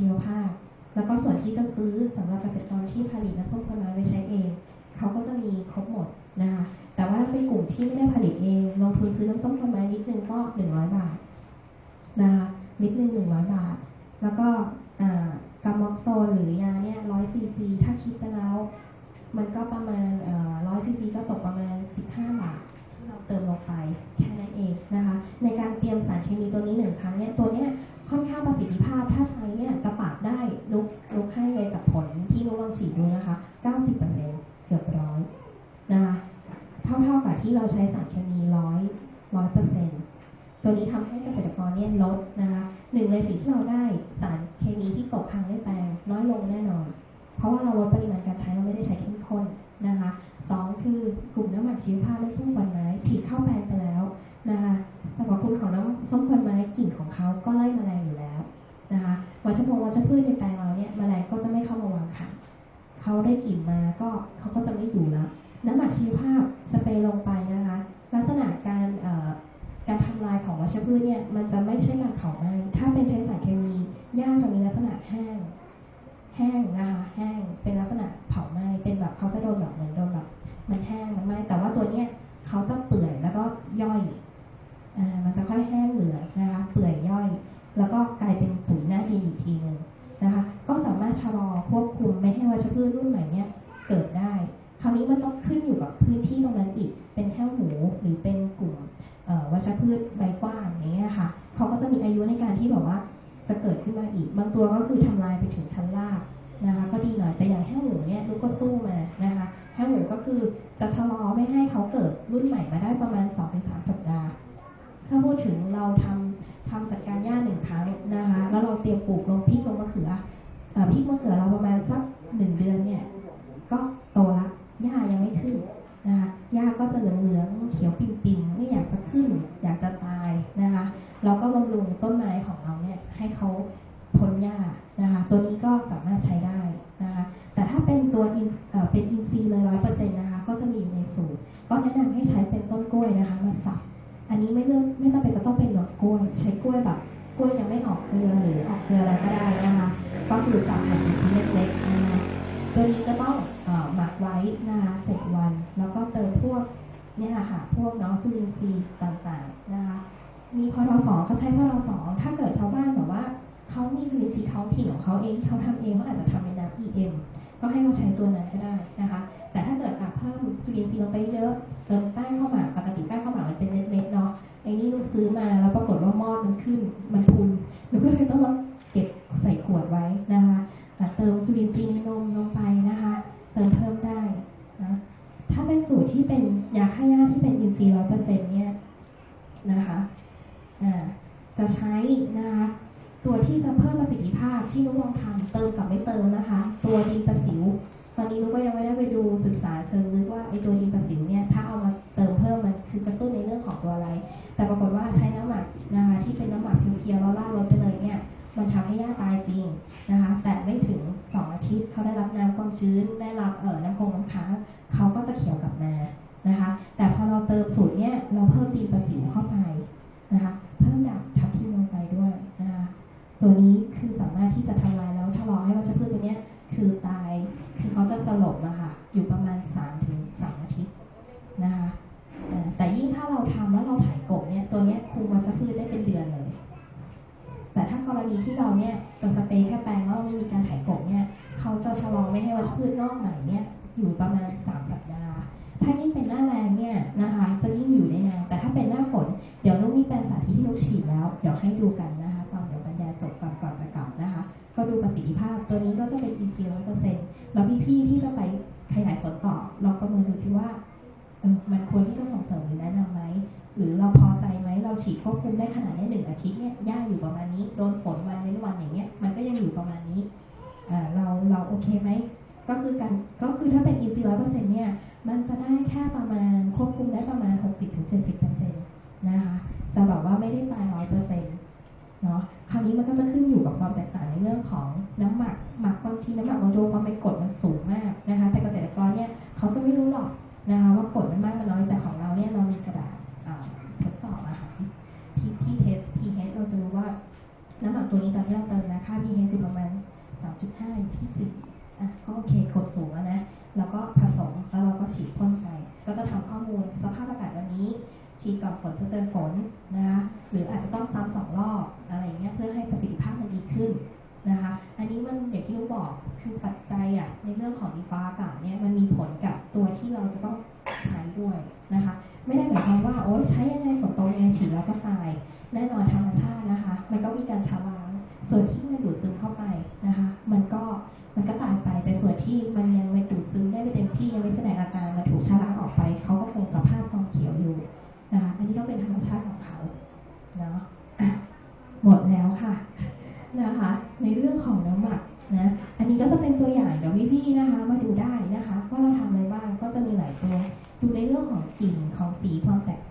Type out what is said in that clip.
ชีวภาพ แล้วก็ส่วนที่จะซื้อสำหรับเกษตรกรที่ผลิตน้ำส้มผลไม้ไว้ใช้เอง เขาก็จะมีครบหมดนะคะ แต่ว่าถ้าเป็นกลุ่มที่ไม่ได้ผลิตเองลงทุนซื้อน้ำส้มผลไม้นิดนึงก็ 100 บาทนะคะนิดนึง100 บาท แล้วก็กาม็อกโซนหรือยาเนี่ย100ซีซีถ้าคิดไปแล้ว มันก็ประมาณเอ่อ100ซีซีก็ตกประมาณ 15 บาทที่เราเติมลงไปแค่นั้นเองนะคะ ในการเตรียมสารเคมีตัวนี้หนึ่งครั้งเนี่ยตัวเนี้ย ค่อนข้างประสิทธิภาพถ้าใช้เนี่ยจะปราบได้ลุกลุกให้เลยจากผลที่นุกลองฉีดดูนะคะ 90%เกือบร้อยนะคะเท่าเท่ากับที่เราใช้สารเคมีร้อยร้อยเปอร์เซ็นต์ตัวนี้ทำให้เกษตรกรเนี่ยลดนะคะหนึ่งในสิ่งที่เราได้สารเคมีที่ตกค้างในแปลงน้อยลงแน่นอน เพราะว่าเราลดปริมาณการใช้เราไม่ได้ใช้เข้มข้นนะคะสองคือกลุ่มน้ำหมักชีวภาพและส้ม เขาก็ไล่มแมลงอยู่แล้วนะคะวัชพงวัชพืชในแปลงเราเนี่ยมแมลงก็จะไม่เข้ามาวางไข่เขาได้กลิ่นมาก็เขาก็จะไม่อยู่แล้ว น้ำหมักชีวภาพสเปรย์ลงไปนะคะ ลักษณะการการทำลายของวัชพืชเนี่ยมันจะไม่ใช่การเผาไหม้ถ้าเป็นใช้สารเคมีหญ้าจะมีลักษณะแห้ง แห้งนะคะแห้งเป็นลักษณะเผาไหม้เป็นแบบเขาจะโดนแบบเหมือนโดนแบบมันแห้งมันไหม้แต่ว่าตัวเนี้ยเขาจะเปื่อย ควบคุมไม่ให้วัชพืชรุ่นใหม่เนี่ยเกิดได้ คราวนี้มันต้องขึ้นอยู่กับพื้นที่ตรงนั้นอีก เป็นแห้วหมูหรือเป็นกลุ่มวัชพืชใบกว้างอย่างเงี้ยค่ะเขาก็จะมีอายุในการที่แบบว่าจะเกิดขึ้นมาอีก บางตัวก็คือทำลายไปถึงชั้นล่างนะคะก็ดีหน่อยแต่อย่างแห้วหมูเนี่ยลูกก็สู้มานะคะแห้วหมูก็คือจะชะลอไม่ให้เขาเกิดรุ่นใหม่มาได้ประมาณ2-3สัปดาห์ ถ้าพูดถึงเราทำทำจัดการหญ้าหนึ่งครั้งนะคะ แล้วเราเตรียมปลูกลงพริกลงมะเขือ พริกมะเขือเราประมาณสักหนึ่งเดือนเนี่ย ก็โตละหญ้ายังไม่ขึ้นนะคะหญ้าก็จะเหลืองเหลืองเขียวปิ่มๆไม่อยากจะขึ้น อยากจะตายนะคะ เราก็บำรุงต้นไม้ของเราเนี่ยให้เขาพ้นหญ้านะคะ ตัวนี้ก็สามารถใช้ได้ เนี่ยแหละค่ะพวกน้องจุลินทรีย์ต่างๆนะคะมีพอทสก็ใช้พอทสถ้าเกิดชาวบ้านแบบว่าเขามีจุลินทรีย์ท้องถิ่นของเขาเองที่เขาทำเองเขาอาจจะทำเป็นน้ำ EM ก็ให้เขาใช้ตัวนั้นก็ได้นะคะ แต่ถ้าเกิดอะเพิ่มจุลินทรีย์ลงไปเยอะเติมแป้ง เป็นยาฆ่าหญ้าที่เป็นอินทรีย์ร้อยเปอร์เซ็นต์เนี่ยนะคะจะใช้นะคะตัวที่จะเพิ่มประสิทธิภาพที่นุกลองทำเติมกับไม่เติมนะคะ ตัวดินประสิว ตอนนี้นุกก็ยังไม่ได้ไปดูศึกษาเชิงลึกว่าไอ้ตัวดินประสิวเนี่ยถ้าเอามาเติมเพิ่มมันคือกระตุ้นในเรื่องของตัวอะไร แต่ปรากฏว่าใช้น้ำหมักนะคะที่เป็นน้ำหมักเพียวๆแล้วราดรถไปเลยเนี่ยมันทำให้หญ้าตายจริงนะคะ แต่ไม่ถึง 2 อาทิตย์เขาได้รับน้ำความชื้นได้รับเอ่อน้ำคงน้ำค้างเขาก็จะเขียวกลับมา นะคะ แต่พอเราเติมสูตรเนี่ยเราเพิ่มดินประสิวเข้าไปนะคะ เพิ่มด่างทับทิมลงไปด้วยนะคะ ตัวนี้คือสามารถที่จะทำลายแล้วชะลอให้วัชพืชตัวเนี้ยคือตาย คือเขาจะสลบนะคะอยู่ประมาณ3ถึง3อาทิตย์นะคะแต่ยิ่งถ้าเราทำแล้วเราถ่ายกบเนี่ยตัวเนี้ยคุมวัชพืชได้เป็นเดือนเลย แต่ถ้ากรณีที่เราเนี่ยจะสเปรย์แค่แปรงแล้วเราไม่มีการถ่ายกบเนี่ยเขาจะชะลอไม่ให้วัชพืชงอกใหม่เนี่ยอยู่ประมาณ 3 สัปดาห์ ถ้ายิ่งเป็นหน้าแรงเนี่ยนะคะ จะยิ่งอยู่ได้นานแต่ถ้าเป็นหน้าฝน เดี๋ยวนุกมีแปลงสาธิตที่นุกฉีดแล้ว เดี๋ยวให้ดูกันนะคะตอนเดี๋ยวบรรยายจบก่อนก่อนจะกลับนะคะ ก็ดูประสิทธิภาพตัวนี้ก็จะเป็น EC ร้อยเปอร์เซ็นต์แล้วพี่ๆที่จะไปขยายผลต่อลองประเมินดูซิว่าเออมันควรที่จะส่งเสริมหรือแนะนำไหมหรือเราพอใจไหมเราฉีดควบคุมได้ขนาดนี้หนึ่งอาทิตย์เนี่ยหญ้าอยู่ประมาณนี้โดนฝนวันเว้นวันอย่างเงี้ยมันก็ยังอยู่ประมาณนี้เราเราโอเคไหมก็คือการก็คือถ้าเป็น EC ร้อยเปอร์เซ็นต์เนี่ย มันจะได้แค่ประมาณควบคุมได้ประมาณ 60-70%นะคะจะแบบว่าไม่ได้ตายร้อยเปอร์เซ็นต์เนาะคราวนี้มันก็จะขึ้นอยู่กับความแตกต่างในเรื่องของน้ำหมักหมักบางทีน้ำหมักบางตัวความเป็นกรดมันสูงมากนะคะ แต่เกษตรกรเนี่ยเขาจะไม่รู้หรอกนะคะว่ากรดมันมากมันน้อยแต่ของเราเนี่ยเรามีกระดาษทดสอบอะค่ะที่ที่เทส pH เราจะรู้ว่าน้ำหมักตัวนี้ตอนที่เราเติมนะค่า pH อยู่ประมาณ2.5อยู่ที่4อะก็โอเคกดสูงแล้วนะ แล้วก็ผสมแล้วเราก็ฉีดพ่นไป ก็จะทำข้อมูลสภาพอากาศวันนี้ ฉีดก่อนฝนจะเจอฝนนะคะหรืออาจจะต้องซ้ำสองรอบอะไรอย่างเงี้ยเพื่อให้ประสิทธิภาพมันดีขึ้นนะคะอันนี้มันอย่างที่ลูกบอกคือปัจจัยอะในเรื่องของดีฟ้าอากาศเนี่ยมันมีผลกับตัวที่เราจะต้องใช้ด้วยนะคะไม่ได้หมายความว่าโอ๊ยใช้ยังไงฝนตกยังไงฉีดแล้วก็ตาย แน่นอนธรรมชาตินะคะ มันก็มีการชะล้างส่วนที่มันดูดซึมเข้าไปนะคะ มันก็มันก็ตายไปแต่ส่วนที่มันยังไม่ดู นะคะอันนี้ก็เป็นธรรมชาติของเขาเนาะอะหมดแล้วค่ะนะคะ ในเรื่องของน้ำหมักนะอันนี้ก็จะเป็นตัวอย่างเดี๋ยวพี่ๆนะคะ มาดูได้นะคะว่าเราทำอะไรบ้างก็จะมีหลายตัว ดูในเรื่องของกลิ่นของสีความแตก